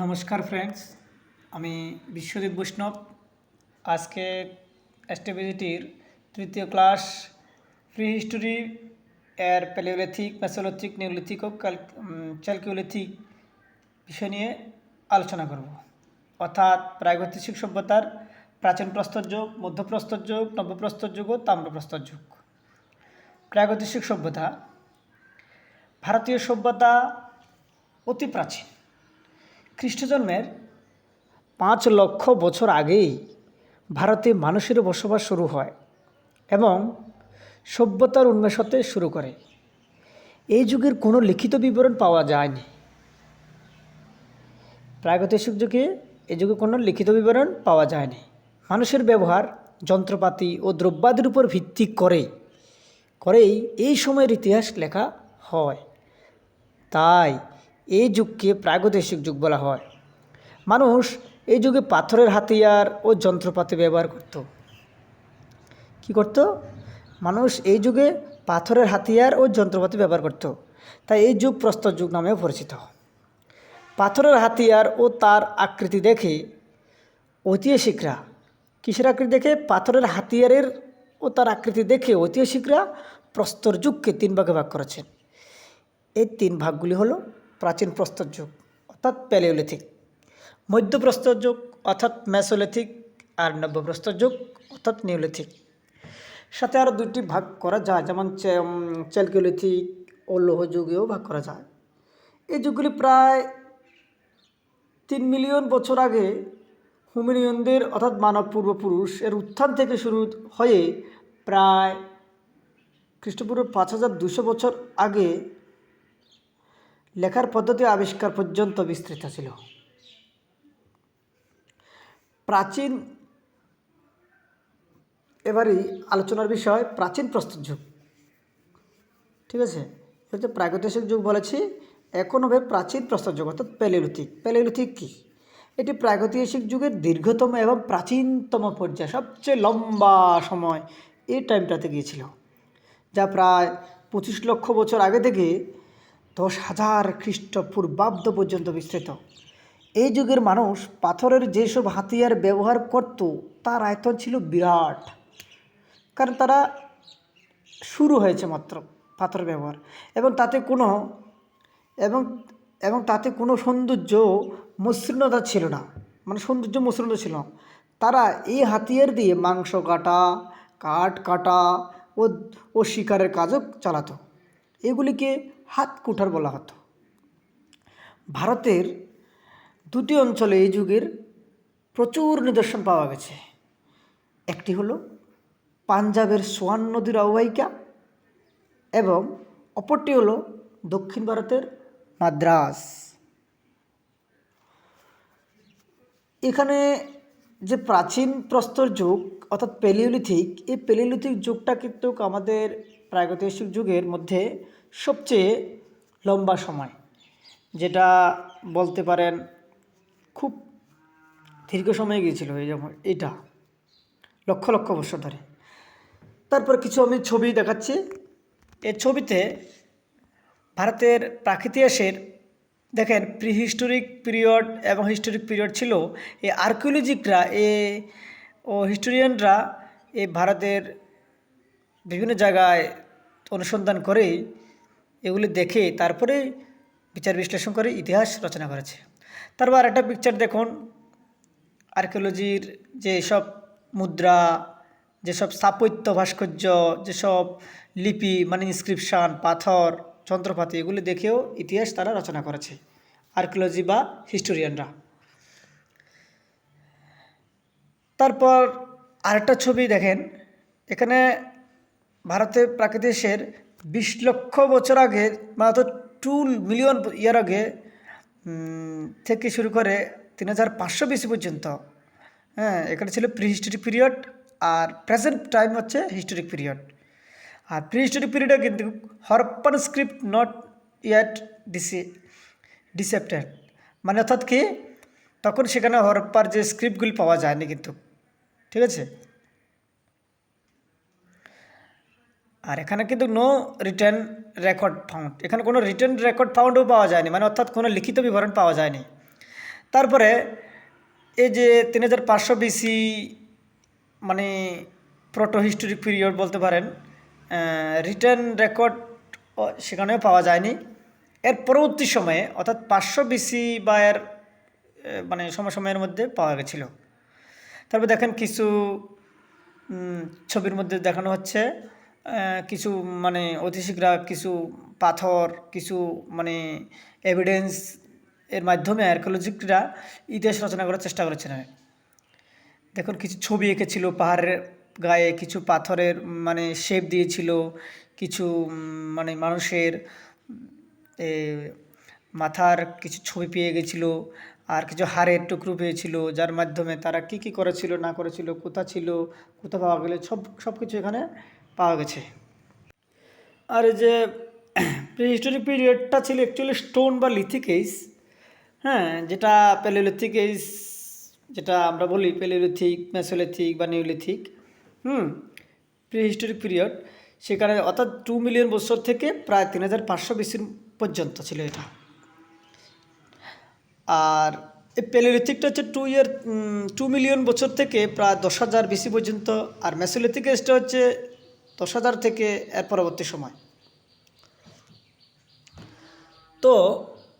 নমস্কার ফ্রেন্ডস আমি বিশ্বজিৎ বৈষ্ণব। আজকে অ্যাস্ট্রোবিজিটির তৃতীয় ক্লাস প্রি হিস্টোরি এর প্যালিওলিথিক মেসোলিথিক নিওলিথিক ও ক্যালকিওলিথিক বিষয় নিয়ে আলোচনা করব। অর্থাৎ প্রাগৈতিহাসিক সভ্যতার প্রাচীন প্রস্তর যুগ মধ্যপ্রস্তর যুগ নব্যপ্রস্তর যুগ ও তাম্রপ্রস্তর যুগ। প্রাগৈতিহাসিক সভ্যতা, ভারতীয় সভ্যতা অতি প্রাচীন। খ্রিস্টজন্মের পাঁচ লক্ষ বছর আগেই ভারতে মানুষের বসবাস শুরু হয় এবং সভ্যতার উন্মেষ হতে শুরু করে। এই যুগের কোনো লিখিত বিবরণ পাওয়া যায়নি। প্রাগৈতিহাসিক যুগে এই যুগে কোনো লিখিত বিবরণ পাওয়া যায়নি। মানুষের ব্যবহার, যন্ত্রপাতি ও দ্রব্যাদির উপর ভিত্তি করে করেই এই সময়ের ইতিহাস লেখা হয়। তাই এই যুগকে প্রাগৈতিহাসিক যুগ বলা হয়। মানুষ এই যুগে পাথরের হাতিয়ার ও যন্ত্রপাতি ব্যবহার করত। কি করত? মানুষ এই যুগে পাথরের হাতিয়ার ও যন্ত্রপাতি ব্যবহার করত। তাই এই যুগ প্রস্তর যুগ নামেও পরিচিত। পাথরের হাতিয়ার ও তার আকৃতি দেখে ঐতিহাসিকরা কিসের আকৃতি দেখে? পাথরের হাতিয়ারের ও তার আকৃতি দেখে ঐতিহাসিকরা প্রস্তর যুগকে তিন ভাগে ভাগ করেছেন। এই তিন ভাগগুলি হলো প্রাচীন প্রস্তর যুগ, অর্থাৎ প্যালিওলিথিক। মধ্যপ্রস্তর যুগ, অর্থাৎ ম্যাসোলিথিক আর নব্যপ্রস্তর যুগ, অর্থাৎ নিওলিথিক। সাথে আরও দুটি ভাগ করা যায়, যেমন চ্যালকিওলিথিক ও লৌহ যুগেও ভাগ করা যায়। এই যুগগুলি প্রায় তিন মিলিয়ন বছর আগে হুমিনিয়নদের, অর্থাৎ মানব পূর্বপুরুষ, এর উত্থান থেকে শুরু হয়ে প্রায় খ্রিস্টপূর্ব পাঁচ হাজার দুশো বছর আগে লেখার পদ্ধতি আবিষ্কার পর্যন্ত বিস্তৃত ছিল। প্রাচীন এবারই আলোচনার বিষয় প্রাচীন প্রস্তুত যুগ। ঠিক আছে? হচ্ছে প্রাগৈতিহাসিক যুগ বলেছি, এখন হবে প্রাচীন প্রস্তর যুগ, অর্থাৎ প্যালিওলিথিক প্যালিওলিথিক কী? এটি প্রাগৈতিহাসিক যুগের দীর্ঘতম এবং প্রাচীনতম পর্যায়, সবচেয়ে লম্বা সময় এই টাইমটাতে গিয়েছিল, যা প্রায় পঁচিশ লক্ষ বছর আগে থেকে দশ হাজার খ্রিস্টপূর্বাব্দ পর্যন্ত বিস্তৃত। এই যুগের মানুষ পাথরের যেসব হাতিয়ার ব্যবহার করত, তার আয়তন ছিল বিরাট। কারণ তারা শুরু হয়েছে মাত্র পাথর ব্যবহার। এবং তাতে কোনো, এবং এবং তাতে কোনো সৌন্দর্য মসৃণতা ছিল না। মানে সৌন্দর্য মসৃণতা ছিল না। তারা এই হাতিয়ার দিয়ে মাংস কাটা, কাঠ কাটা ও ও শিকারের কাজও চালাতো। এগুলিকে হাত কুঠার বলা হতো। ভারতের দুটি অঞ্চলে এই যুগের প্রচুর নিদর্শন পাওয়া গেছে। একটি হলো পাঞ্জাবের সোয়ান নদীর অববাহিকা এবং অপরটি হলো দক্ষিণ ভারতের মাদ্রাস এখানে যে প্রাচীন প্রস্তর যুগ অর্থাৎ পেলিওলিথিক এই পেলিওলিথিক যুগটা কিন্তু আমাদের প্রাগৈতিহাসিক যুগের মধ্যে সবচেয়ে লম্বা সময়, যেটা বলতে পারেন খুব দীর্ঘ সময় গিয়েছিল এই যেমন এটা লক্ষ লক্ষ বছর ধরে। তারপর কিছু আমি ছবি দেখাচ্ছি। এই ছবিতে ভারতের প্রাকৃতিহাসের দেখেন প্রি হিস্টোরিক পিরিয়ড এবং হিস্টোরিক পিরিয়ড ছিল। এই আর্কিওলজিকরা এ ও হিস্টোরিয়ানরা এই ভারতের বিভিন্ন জায়গায় অনুসন্ধান করে এগুলি দেখে তারপরে বিচার বিশ্লেষণ করে ইতিহাস রচনা করেছে। তারপর একটা পিকচার দেখুন। আর্কিওলজির যে সব মুদ্রা, যেসব স্থাপত্য ভাস্কর্য, যেসব লিপি মানে ইনস্ক্রিপশান পাথর, যন্ত্রপাতি, এগুলি দেখেও ইতিহাস তারা রচনা করেছে আর্কিওলজি বা হিস্টোরিয়ানরা তারপর আরেকটা ছবি দেখেন। এখানে ভারতের প্রাকৃতিকের বিশ লক্ষ বছর আগে, মাত্র টু মিলিয়ন ইয়ার আগে থেকে শুরু করে তিন হাজার পাঁচশো বিসি পর্যন্ত হ্যাঁ এখানে ছিল প্রি হিস্টোরিক পিরিয়ড আর প্রেজেন্ট টাইম হচ্ছে হিস্টোরিক পিরিয়ড আর প্রি হিস্টোরিক পিরিয়ডে কিন্তু হরপ্পান স্ক্রিপ্ট নট ইয়াট ডিসি ডিসেপ্টেড মানে অর্থাৎ কি? তখন সেখানে হরপ্পার যে স্ক্রিপ্টগুলি পাওয়া যায়নি কিন্তু, ঠিক আছে? আর এখানে কিন্তু নো রিটার্ন রেকর্ড ফাউন্ড এখানে কোনো রিটার্ন রেকর্ড ফাউন্ডও পাওয়া যায়নি মানে অর্থাৎ কোনো লিখিত বিবরণ পাওয়া যায়নি। তারপরে এই যে তিন হাজার পাঁচশো বিসি মানে প্রোটো হিস্টোরিক পিরিয়ড বলতে পারেন রিটার্ন রেকর্ড সেখানেও পাওয়া যায়নি। এর পরবর্তী সময়ে অর্থাৎ পাঁচশো বিসি বা এর মানে সময় সময়ের মধ্যে পাওয়া গেছিল। তারপর দেখেন কিছু ছবির মধ্যে দেখানো হচ্ছে। কিছু মানে ঐতিহাসিকরা কিছু পাথর, কিছু মানে এভিডেন্স এর মাধ্যমে আর্কিওলজিকরা ইতিহাস রচনা করার চেষ্টা করেছেন। দেখুন, কিছু ছবি এঁকেছিল, পাহাড়ের গায়ে কিছু পাথরের মানে শেপ দিয়েছিল, কিছু মানে মানুষের মাথার কিছু ছবি পেয়ে গেছিল, আর কিছু হাড়ের টুকরো পেয়েছিল, যার মাধ্যমে তারা কি কি করেছিল, না করেছিল, কোথা ছিল কোথা পাওয়া গেলে সব সব কিছু এখানে পাওয়া গেছে। আর যে প্রি হিস্টোরিক পিরিয়ডটা ছিল অ্যাকচুয়ালি স্টোন বা লিথিক হ্যাঁ যেটা প্যালিওলিথিক এইস যেটা আমরা বলি প্যালিওলিথিক মেসোলিথিক বা neolithic hmm pre historic period সেখানে অর্থাৎ টু মিলিয়ন বছর থেকে প্রায় তিন হাজার পাঁচশো বিসির পর্যন্ত ছিল এটা। আর এই প্যালিওলিথিকটা হচ্ছে টু ইয়ার টু মিলিয়ন বছর থেকে প্রায় দশ হাজার বিসি পর্যন্ত, আর মেসোলিথিক এজটা হচ্ছে দশ হাজার থেকে এর পরবর্তী সময়। তো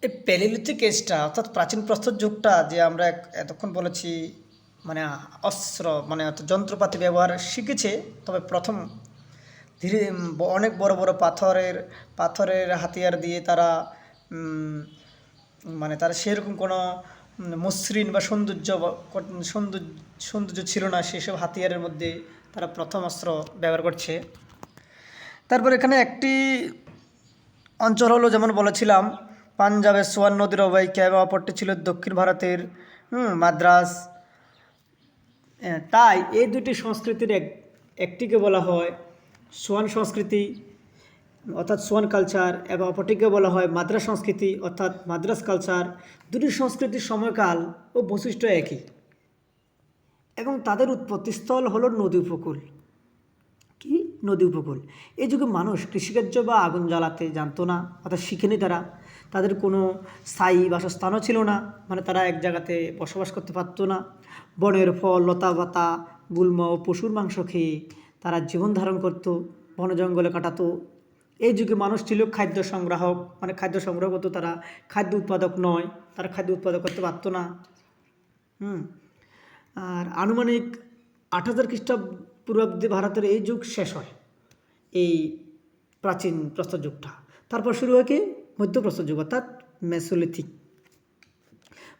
এই প্যালিওলিথিক এজটা অর্থাৎ প্রাচীন প্রস্তর যুগটা যে আমরা এতক্ষণ বলেছি মানে অস্ত্র মানে যন্ত্রপাতি ব্যবহার শিখেছে, তবে প্রথম ধীরে অনেক বড় বড় পাথরের পাথরের হাতিয়ার দিয়ে তারা মানে তারা সেরকম কোনো মসৃণ বা সৌন্দর্য সৌন্দর্য সৌন্দর্য ছিল না সেসব হাতিয়ারের মধ্যে তারা প্রথম অস্ত্র ব্যবহার করছে। তারপর এখানে একটি অঞ্চল হলো, যেমন বলেছিলাম পাঞ্জাবের সোয়ান নদীর অববাহিকা এবং অপরটি ছিল দক্ষিণ ভারতের মাদ্রাস। তাই এই দুটি সংস্কৃতির এক, একটিকে বলা হয় সোয়ান সংস্কৃতি, অর্থাৎ সোয়ান কালচার, এবং অপরটিকে বলা হয় মাদ্রাস সংস্কৃতি, অর্থাৎ মাদ্রাস কালচার। দুটি সংস্কৃতির সময়কাল ও বৈশিষ্ট্য একই। এবং তাদের উৎপত্তিস্থল হলো নদী উপকূল। কি? নদী উপকূল। এই যুগে মানুষ কৃষিকার্য বা আগুন জ্বালাতে জানতো না, অর্থাৎ শিখেনি তারা। তাদের কোনো স্থায়ী বাসস্থানও ছিল না মানে তারা এক জায়গাতে বসবাস করতে পারতো না। বনের ফল, লতা পাতা, গুল্ম ও পশুর মাংস খেয়ে তারা জীবন ধারণ করত, বন জঙ্গলে কাটাতো। এই যুগে মানুষ ছিল খাদ্য সংগ্রাহক মানে খাদ্য সংগ্রহ করতো তারা। খাদ্য উৎপাদক নয়, তারা খাদ্য উৎপাদক করতে পারতো না। হুম। আর আনুমানিক আট হাজার খ্রিস্টপূর্বাব্দে ভারতের এই যুগ শেষ হয়, এই প্রাচীন প্রস্তর যুগটা। তারপর শুরু হয় কি? মধ্যপ্রস্তর যুগ, অর্থাৎ মেসোলিথিক।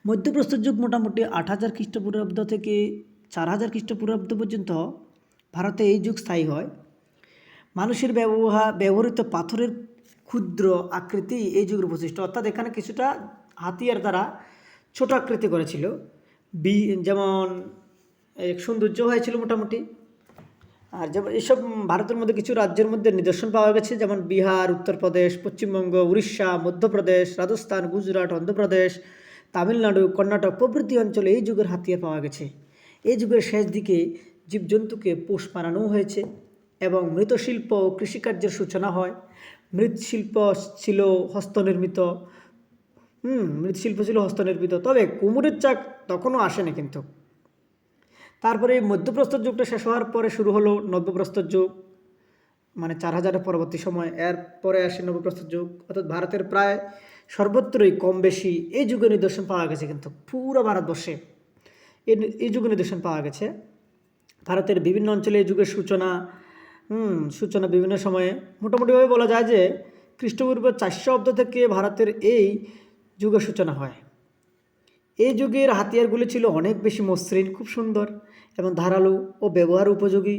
মধ্যপ্রস্তর যুগ মোটামুটি আট হাজার খ্রিস্টপূর্বাব্দ থেকে চার হাজার খ্রিস্টপূর্বাব্দ পর্যন্ত ভারতে এই যুগ স্থায়ী হয়। মানুষের ব্যবহার ব্যবহৃত পাথরের ক্ষুদ্র আকৃতি এই যুগের বৈশিষ্ট্য। অর্থাৎ এখানে কিছুটা হাতিয়ার দ্বারা ছোট আকৃতি করেছিল। বি, যেমন সৌন্দর্য হয়েছিল মোটামুটি। আর যেমন, এসব ভারতের মধ্যে কিছু রাজ্যের মধ্যে নিদর্শন পাওয়া গেছে, যেমন বিহার, উত্তরপ্রদেশ, পশ্চিমবঙ্গ, উড়িষ্যা, মধ্যপ্রদেশ, রাজস্থান, গুজরাট, অন্ধ্রপ্রদেশ, তামিলনাড়ু, কর্ণাটক, প্রভৃতি অঞ্চলে এই যুগের হাতিয়ার পাওয়া গেছে। এই যুগের শেষ দিকে জীবজন্তুকে পোষ বানানো হয়েছে এবং মৃৎশিল্প ও কৃষিকার্যের সূচনা হয়। মৃৎশিল্প ছিল হস্তনির্মিত হুম, মৃৎশিল্প ছিল হস্তনির্মিত। তবে কুমোরের চাক তখনও আসেনি কিন্তু। তারপরে এই মধ্যপ্রস্তর যুগটা শেষ হওয়ার পরে শুরু হলো নব্যপ্রস্তর যুগ মানে চার হাজারের পরবর্তী সময়। এর পরে আসে নবপ্রস্তর যুগ, অর্থাৎ ভারতের প্রায় সর্বত্রই কম বেশি এই যুগের নিদর্শন পাওয়া গেছে কিন্তু পুরো ভারতবর্ষে। এই এই যুগের নিদর্শন পাওয়া গেছে। ভারতের বিভিন্ন অঞ্চলে এই যুগের সূচনা, হুম, সূচনা বিভিন্ন সময়ে। মোটামুটিভাবে বলা যায় যে খ্রিস্টপূর্ব চারশো অব্দ থেকে ভারতের এই যুগের সূচনা হয়। এই যুগের হাতিয়ারগুলি ছিল অনেক বেশি মসৃণ, খুব সুন্দর এবং ধারালো ও ব্যবহার উপযোগী।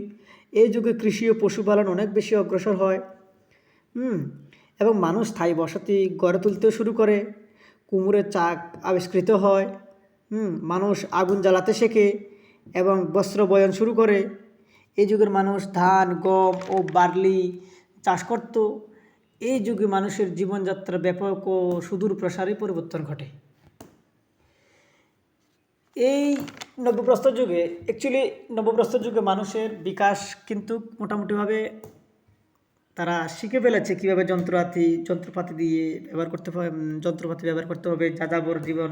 এই যুগে কৃষি ও পশুপালন অনেক বেশি অগ্রসর হয়। হুম, এবং মানুষ স্থায়ী বসতি গড়ে তুলতে শুরু করে। কুমোরের চাক আবিষ্কৃত হয়। হুম, মানুষ আগুন জ্বালাতে শেখে এবং বস্ত্র বয়ন শুরু করে। এই যুগের মানুষ ধান, গম ও বার্লি চাষ করত। এই যুগে মানুষের জীবনযাত্রা ব্যাপক ও সুদূর প্রসারী পরিবর্তন ঘটে। এই নব্যপ্রস্তর যুগে অ্যাকচুয়ালি নব্যপ্রস্তর যুগে মানুষের বিকাশ কিন্তু মোটামুটিভাবে তারা শিখে ফেলেছে কীভাবে যন্ত্রপাতি যন্ত্রপাতি দিয়ে ব্যবহার করতে হবে যন্ত্রপাতি ব্যবহার করতে হবে, যাযাবর জীবন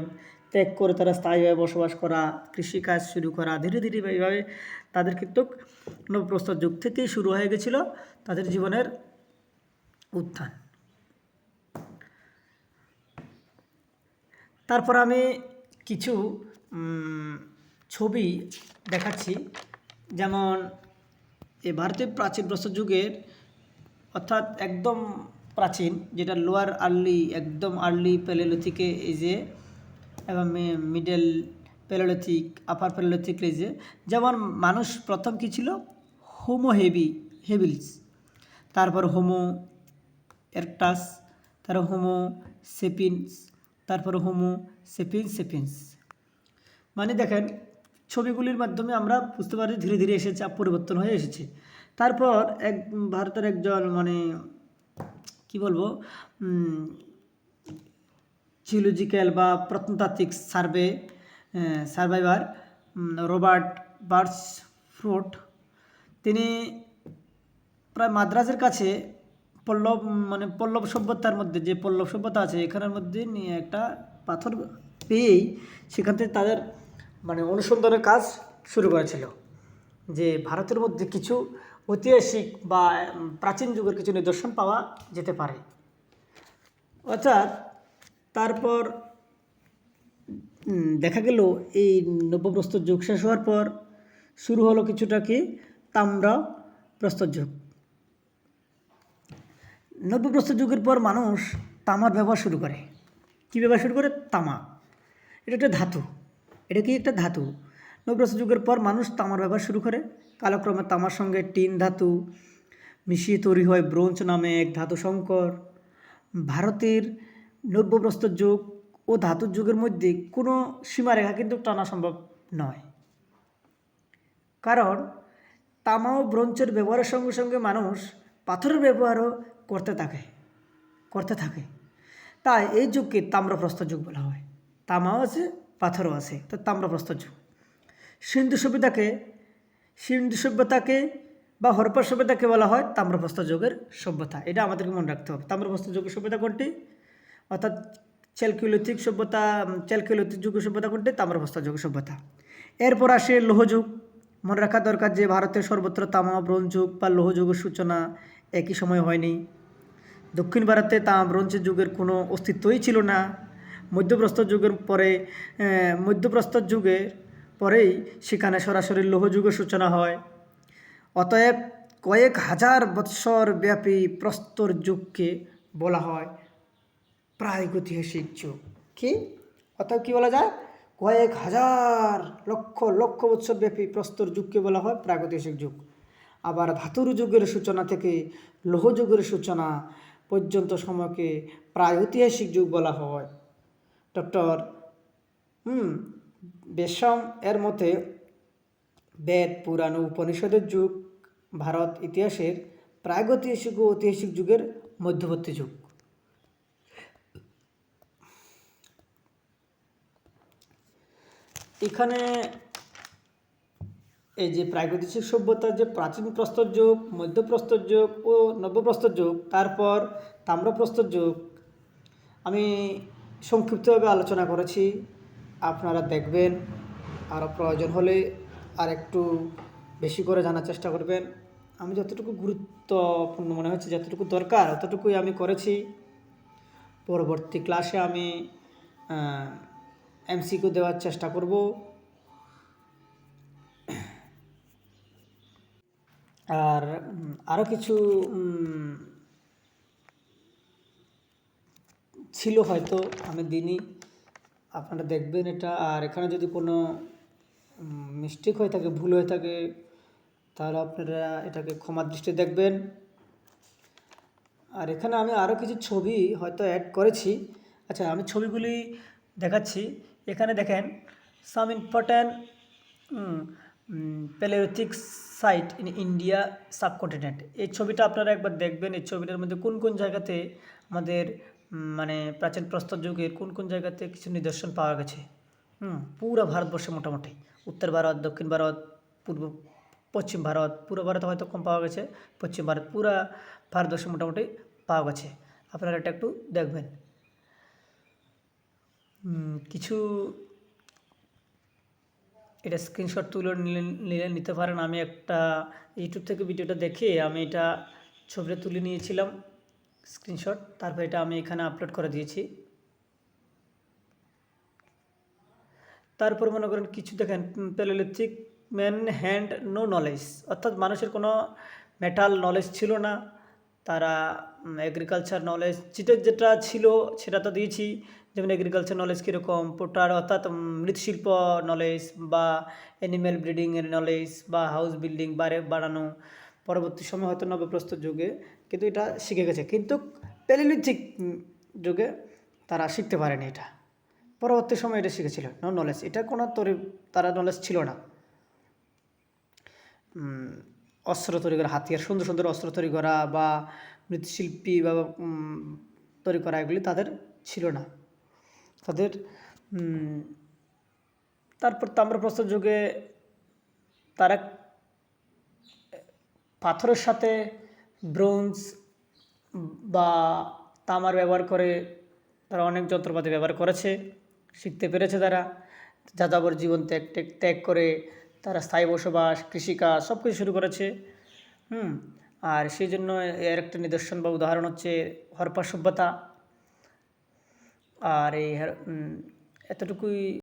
ত্যাগ করে তারা স্থায়ীভাবে বসবাস করা, কৃষিকাজ শুরু করা, ধীরে ধীরে এইভাবে তাদের কিন্তু নবপ্রস্তর যুগ থেকেই শুরু হয়ে গেছিল তাদের জীবনের উত্থান। তারপর আমি কিছু ছবি দেখাচ্ছি। যেমন এই ভারতীয় প্রাচীন প্রস্তর যুগের, অর্থাৎ একদম প্রাচীন, যেটা লোয়ার আর্লি, একদম আর্লি প্যালেলিথিকে এই যে এবং মিডল প্যালেলিথিক, আপার প্যালেলিথিক যে যেমন মানুষ প্রথম কি ছিল? হোমো হেভি হেভিলস তারপর হোমো এরটাস, তারপর হোমো সেপিন্স, তারপর হোমো সেপিন্স সেপিন্স। মানে দেখেন, ছবিগুলির মাধ্যমে আমরা বুঝতে পারি ধীরে ধীরে এসেছে পরিবর্তন হয়ে এসেছে। তারপর এক, ভারতের একজন মানে কি বলব জিওলজিক্যাল বা প্রত্নতাত্ত্বিক survey survivor Robert Bruce Foote তিনি প্রায় মাদ্রাজের কাছে পল্লব মানে পল্লব সভ্যতার মধ্যে, যে পল্লব সভ্যতা আছে, এখানের মধ্যে নিয়ে একটা পাথর পেয়েই সেখান থেকে তাদের মানে অনুসন্ধানের কাজ শুরু করেছিল। যে ভারতের মধ্যে কিছু ঐতিহাসিক বা প্রাচীন যুগের কিছু নিদর্শন পাওয়া যেতে পারে। অর্থাৎ তারপর দেখা গেল এই নব্যপ্রস্তর যুগ শেষ হওয়ার পর, শুরু হলো কিছুটা কি তাম্র প্রস্তর যুগ। নব্যপ্রস্তর যুগের পর মানুষ তামার ব্যবহার শুরু করে। কী ব্যবহার শুরু করে? তামা। এটা একটা ধাতু। এটা কি একটা ধাতু? নব্যপ্রস্তর যুগের পর মানুষ তামার ব্যবহার শুরু করে। কালক্রমে তামার সঙ্গে টিন ধাতু, মিশিয়ে তৈরি হয় ব্রোঞ্জ নামে এক ধাতু সংকর। ভারতের নব্যপ্রস্তর যুগ ও ধাতুর যুগের মধ্যে কোনো সীমারেখা কিন্তু টানা সম্ভব নয়। কারণ তামা ও ব্রোঞ্জের ব্যবহারের সঙ্গে সঙ্গে মানুষ পাথরের ব্যবহারও করতে থাকে করতে থাকে। তাই এই যুগকে তাম্রপ্রস্তর যুগ বলা হয়। তামাও আছে, পাথরও আছে। তো তাম্রপ্রস্তর যুগ। সিন্ধু সভ্যতাকে সিন্ধু সভ্যতাকে বা হরপ্পা সভ্যতাকে বলা হয় তাম্রপ্রস্তর যুগের সভ্যতা। এটা আমাদেরকে মনে রাখতে হবে। তাম্রপ্রস্তর যুগের সভ্যতা কোনটি? অর্থাৎ চ্যালকিউলিথিক সভ্যতা, চ্যালকিউলিথিক যুগের সভ্যতা কোনটি? তাম্রপ্রস্তর যুগের সভ্যতা। এরপর আসে লৌহযুগ। মনে রাখা দরকার যে ভারতের সর্বত্র তামা ব্রোঞ্জ যুগ বা লৌহযুগের সূচনা একই সময় হয়নি। দক্ষিণ ভারতে তামা ব্রোঞ্জের যুগের কোনো অস্তিত্বই ছিল না। মধ্যপ্রস্তর যুগের পরে মধ্যপ্রস্তর যুগের পরেই সেখানে সরাসরি লৌহযুগের সূচনা হয়। অতএব কয়েক হাজার বৎসর ব্যাপী প্রস্তর যুগকে বলা হয় প্রাগৈতিহাসিক যুগ। কি? অর্থাৎ কী বলা যায়? কয়েক হাজার লক্ষ লক্ষ বৎসর ব্যাপী প্রস্তর যুগকে বলা হয় প্রাগৈতিহাসিক যুগ। আবার ধাতুর যুগের সূচনা থেকে লৌহ যুগের সূচনা পর্যন্ত সময়কে প্রায় ঐতিহাসিক যুগ বলা হয়। ডক্টর, হুম, বেশম এর মতে বেদ, পুরাণ উপনিষদের যুগ ভারত ইতিহাসের প্রাগৈতিহাসিক ও ঐতিহাসিক যুগের মধ্যবর্তী যুগ। এখানে এই যে প্রাগৈতিহাসিক সভ্যতার যে প্রাচীন প্রস্তর যুগ মধ্যপ্রস্তর যুগ ও নব্যপ্রস্তর যুগ, তারপর তাম্রপ্রস্তর যুগ, আমি সংক্ষিপ্তভাবে আলোচনা করেছি। আপনারা দেখবেন আরও প্রয়োজন হলে আর একটু বেশি করে জানার চেষ্টা করবেন। আমি যতটুকু গুরুত্বপূর্ণ মনে হচ্ছে, যতটুকু দরকার ততটুকুই আমি করেছি। পরবর্তী ক্লাসে আমি এমসিকিউ দেওয়ার চেষ্টা করব। আর আরও কিছু ছিল হয়তো আমি দিনই, আপনারা দেখবেন এটা। আর এখানে যদি কোনো মিস্টেক হয়ে থাকে, ভুল হয়ে থাকে, তাহলে আপনারা এটাকে ক্ষমার দৃষ্টি দেখবেন। আর এখানে আমি আরও কিছু ছবি হয়তো অ্যাড করেছি। আচ্ছা আমি ছবিগুলি দেখাচ্ছি। এখানে দেখেন some important palaeolithic site in India subcontinent. এই ছবিটা আপনারা একবার দেখবেন, এই ছবিটার মধ্যে কোন কোন জায়গাতে আমাদের মানে প্রাচীন প্রস্তর যুগের কোন কোন জায়গাতে কিছু নিদর্শন পাওয়া গেছে। হুম, পুরো ভারতবর্ষে মোটামুটি। উত্তর ভারত, দক্ষিণ ভারত, পূর্ব, পশ্চিম ভারত পূর্ব ভারতে হয়তো কম পাওয়া গেছে, পশ্চিম ভারত পুরা ভারতবর্ষে মোটামুটি পাওয়া গেছে। আপনারা এটা একটু দেখবেন। কিছু এটা স্ক্রিনশট তুলে নিলে নিতে পারেন। আমি একটা ইউটিউব থেকে ভিডিওটা দেখে আমি এটা ছবিটা তুলে নিয়েছিলাম স্ক্রিনশট তারপর এটা আমি এখানে আপলোড করে দিয়েছি। তারপর মনে করেন কিছু দেখেন palaeolithic man hand no knowledge অর্থাৎ মানুষের কোনো মেটাল নলেজ ছিল না। তারা এগ্রিকালচার নলেজ যেটা যেটা ছিল সেটা তো দিয়েছি। যেমন এগ্রিকালচার নলেজ কীরকম, পোটার অর্থাৎ মৃৎশিল্প নলেজ বা অ্যানিম্যাল ব্রিডিংয়ের নলেজ বা হাউস বিল্ডিং বাড়ে বাড়ানো। পরবর্তী সময় হয়তো নবপ্রস্তুত যুগে কিন্তু এটা শিখে গেছে। কিন্তু প্যালিলিথিক যুগে তারা শিখতে পারেনি এটা। পরবর্তী সময় এটা শিখেছিল। নলেজ এটা কোনো তরি, তারা নলেজ ছিল না। অস্ত্র তৈরি করা, হাতিয়ার, সুন্দর সুন্দর অস্ত্র তৈরি করা বা মৃৎশিল্পী বা তৈরি করা এগুলি তাদের ছিল না। তাদের তারপর তাম্রপ্রস্তর যুগে তারা পাথরের সাথে ব্রোঞ্জ বা তামার ব্যবহার করে, তারা অনেক যন্ত্রপাতি ব্যবহার করেছে, শিখতে পেরেছে তারা। যাযাবর জীবন ত্যাগ ত্যাগ করে তারা স্থায়ী বসবাস, কৃষিকাজ সব কিছু শুরু করেছে। হুম, আর সেই জন্য এর একটা নিদর্শন বা উদাহরণ হচ্ছে হরপ্পা সভ্যতা। আর এই এতটুকুই